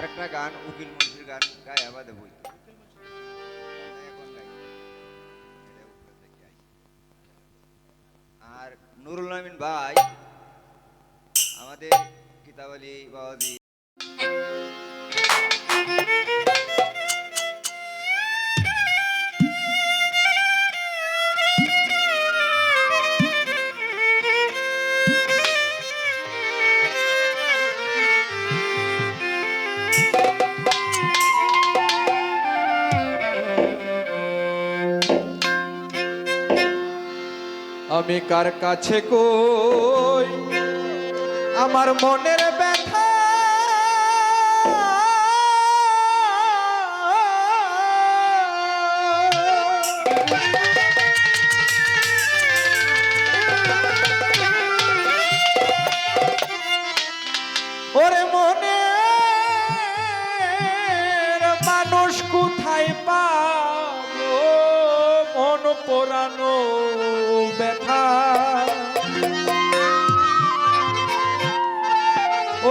আরেকটা গান, উকিল মুন্সির গান গায়ে আবাদে বই। আর নুরুল আমিন ভাই, আমাদের কিতাবালি বাবাজি আমি কার কাছে কই? আমার মনের ব্যথা। ওরে মনে মানুষ কোথায় পাবো? মন পোড়ানো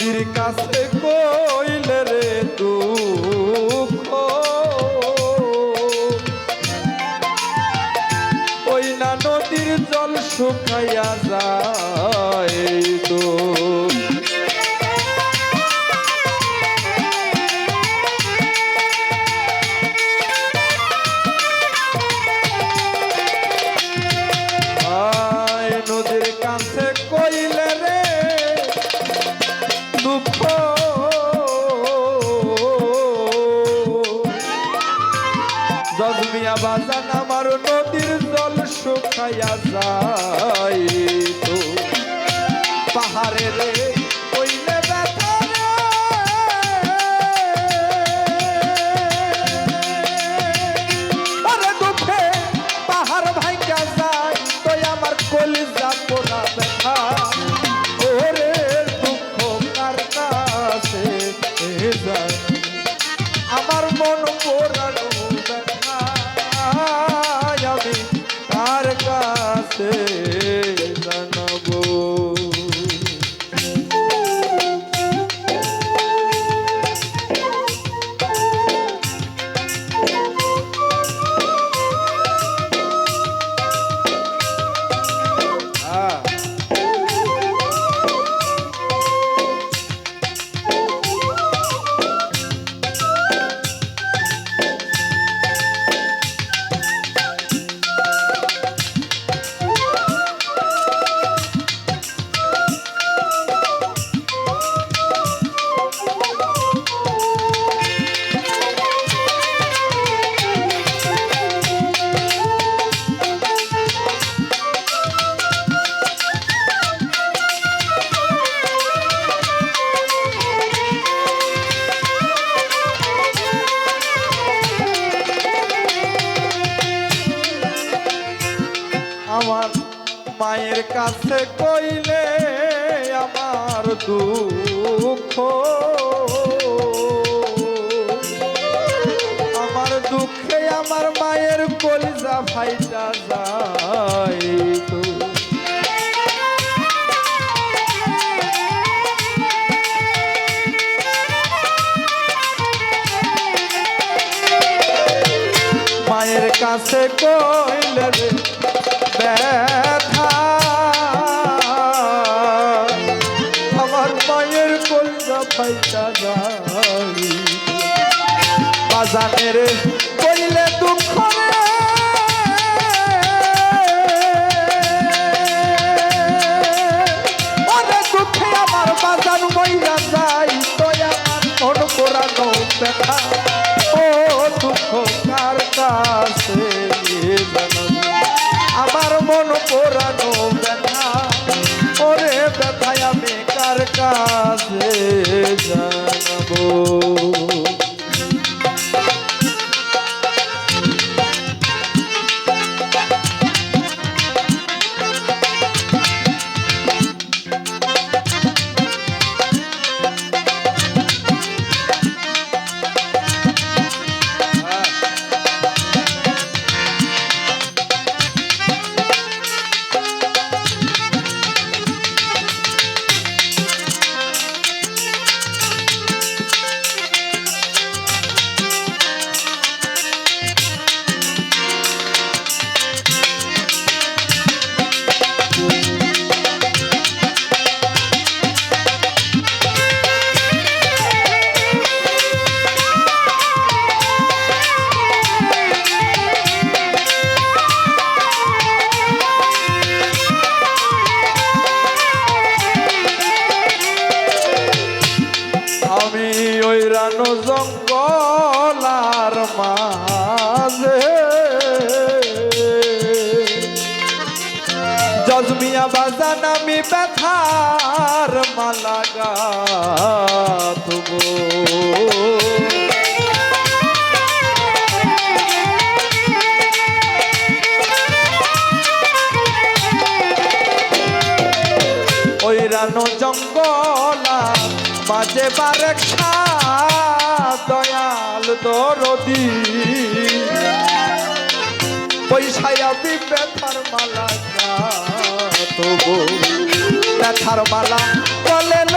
নদীর কাছে কইলে রে দুঃখ। ওই না নদীর জল শুকাইয়া যায় তো। জজমিয়া বাজান আমার নদীর জল শুকাইয়া যায় তো পাহাড়ে ফাইটা যায় তো। মায়ের কাছে কইল রে ব্যথা। আমার মায়ের কলজা ফাইটা যায় বাজানের কাছে জানাব। বাজান আমি ব্যথার মালা গাথব। ওই রানো জঙ্গলা বাজে বারে খা দয়াল দরদি। পয়সায় বিপেথার মালা তবু ব্যথার মালা বলেন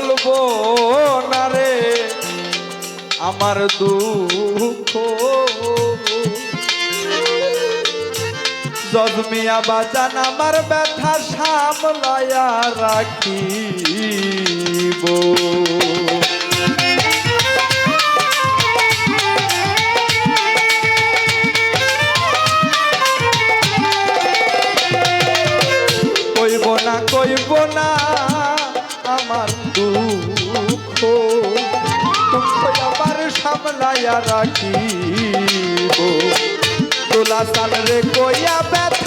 বলব না রে আমার দুঃখ। জন্মিয়া বাজান আমার ব্যথা সামলায়া রাখিব। দুঃখ দুঃখ আমার সামলাইয়া রাখিব। তোলা সাল রে কইয়া বেত